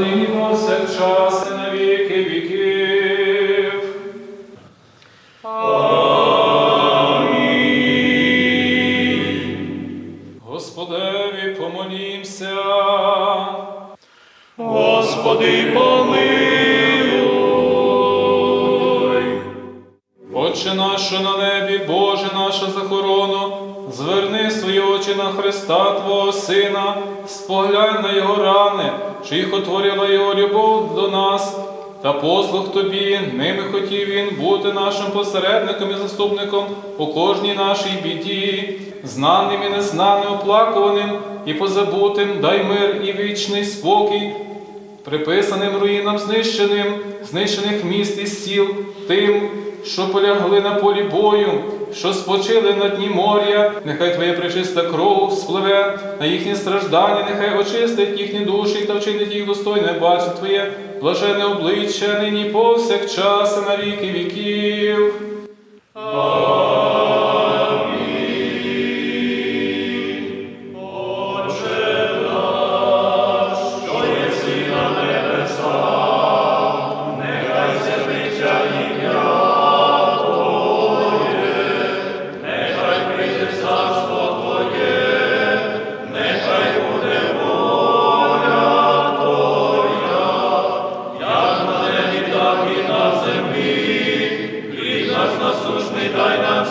нині час і на віки віків. Господеві помолімся. Господи помилуй. Отче наш на небі, Боже наша захорона, зверни свої очі на Христа Твого Сина, споглянь на Його рани що їх отворила Його любов до нас, та послуг Тобі, ними хотів Він бути нашим посередником і заступником у кожній нашій біді, знаним і незнаним, оплакуваним і позабутим, дай мир і вічний спокій приписаним руїнам знищеним, знищених міст і сіл, тим, що полягли на полі бою, що спочили на дні моря, нехай Твоя пречиста кров спливе на їхні страждання, нехай очистить їхні душі та вчинить їх достойне бачить Твоє блажене обличчя, нині повсякчас і на віки віків. Wydaj nam,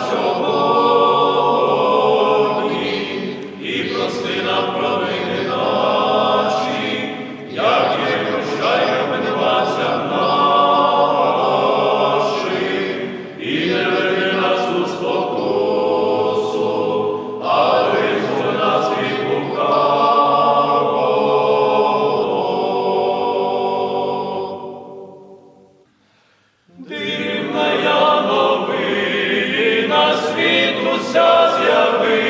світуся з'явила,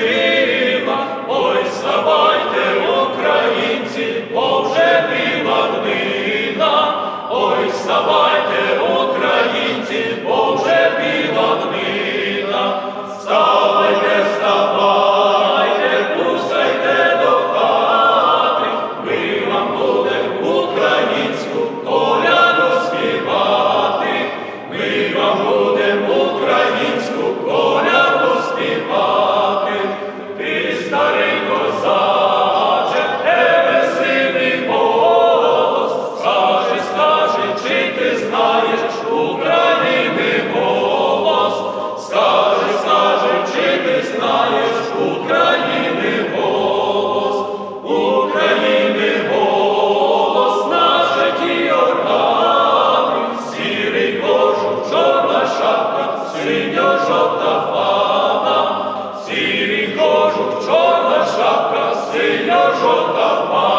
синьо-жовта фана, шапка, синьо-жовта фана,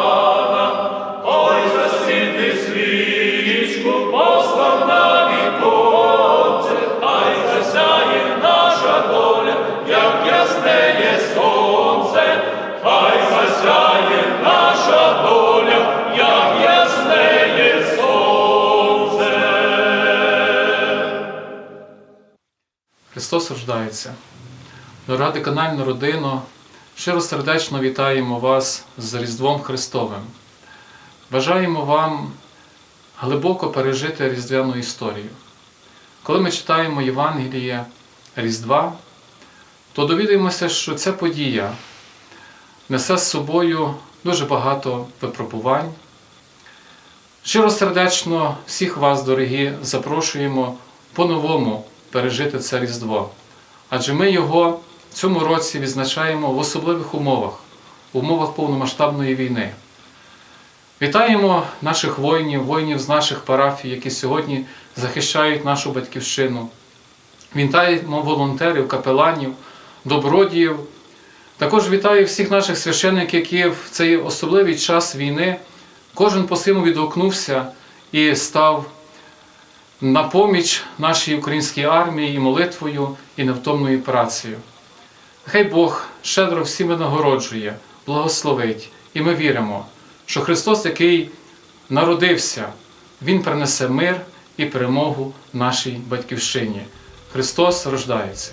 Христос рождається. Дорога деканальна родино, щиро сердечно вітаємо вас з Різдвом Христовим. Бажаємо вам глибоко пережити різдвяну історію. Коли ми читаємо Євангеліє Різдва, то довідаємося, що ця подія несе з собою дуже багато випробувань. Щиро сердечно всіх вас, дорогі, запрошуємо по-новому пережити це Різдво. Адже ми його в цьому році відзначаємо в особливих умовах, в умовах повномасштабної війни. Вітаємо наших воїнів, воїнів з наших парафій, які сьогодні захищають нашу батьківщину. Вітаємо волонтерів, капеланів, добродіїв. Також вітаю всіх наших священників, які в цей особливий час війни кожен по своєму відгукнувся і став на поміч нашій українській армії і молитвою, і невтомною працею. Хай Бог щедро всіми нагороджує, благословить, і ми віримо, що Христос, який народився, Він принесе мир і перемогу нашій батьківщині. Христос рождається.